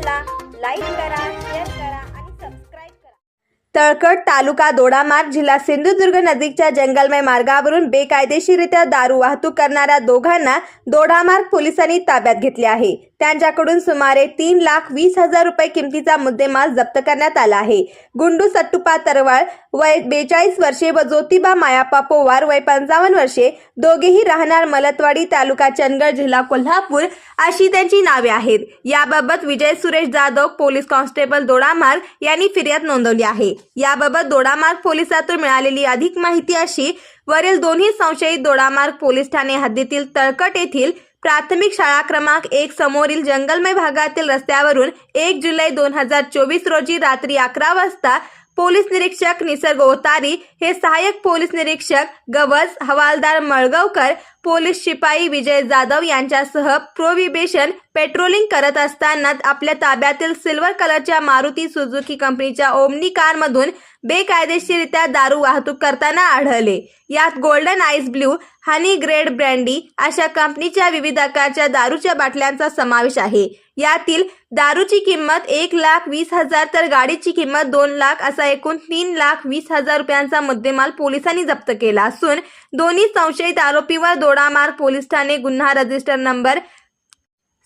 चॅनलला लाईक करा शेअर करा. तळकट तालुका दोडामार्ग जिल्हा सिंधुदुर्ग नजीकच्या जंगलमय मार्गावरून बेकायदेशीरित्या दारू वाहतूक करणाऱ्या दोघांना दोडामार्ग पोलिसांनी ताब्यात घेतले आहे. त्यांच्याकडून सुमारे तीन लाख वीस हजार रुपये किमतीचा मुद्देमाल जप्त करण्यात आला आहे. गुंडू सट्टुपा तरवाळ वय बेचाळीस वर्षे व ज्योतिबा मायाप्पा पोवार वय पंचावन्न वर्षे दोघेही राहणार मलतवाडी तालुका चंदगड जिल्हा कोल्हापूर अशी त्यांची नावे आहेत. याबाबत विजय सुरेश जाधव पोलीस कॉन्स्टेबल दोडामार्ग यांनी फिर्याद नोंदवली आहे. याबाबत दोडामार्ग पोलिसातून मिळालेली अधिक माहिती अशी वरील दोन्ही संशयित दोडामार्ग पोलीस ठाणे हद्दीतील तळकट येथील प्राथमिक शाळा क्रमांक एक समोरील जंगलमय भागातील रस्त्यावरून एक जुलै दोन हजार चोवीस रोजी रात्री अकरा वाजता पोलीस निरीक्षक निसर्ग ओतारी हे सहाय्यक पोलीस निरीक्षक गवज हवालदार मळगावकर पोलीस शिपाई विजय जाधव यांच्यासह प्रोविबेशन पेट्रोलिंग करत असताना आपल्या ताब्यातील सिल्वर कलरच्या मारुती सुझुकी कंपनीच्या ओमनी कारमधून बेकायदेशीरित्या दारू वाहतूक करताना आढळले. यात golden ice blue honey grade brandy अशा कंपनीच्या विविध आकारच्या दारूच्या बाटल्यांचा समावेश आहे. यातील दारूची किंमत एक लाख वीस हजार तर गाडीची किंमत दोन लाख असा एकूण तीन लाख वीस हजार रुपयांचा मुद्देमाल पोलिसांनी जप्त केला असून दोन्ही संशयित आरोपीवर दोडामार्ग पोलीस ठाणे गुन्हा रजिस्टर नंबर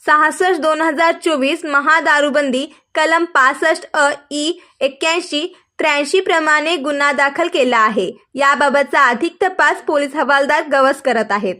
सहासष्ट दोन हजार चोवीस महादारूबंदी कलम पासष्ट अ ई एक्क्याऐंशी त्र्याऐंशी प्रमाणे गुन्हा दाखल केला आहे. याबाबतचा अधिक तपास पोलीस हवालदार गवस करत आहेत.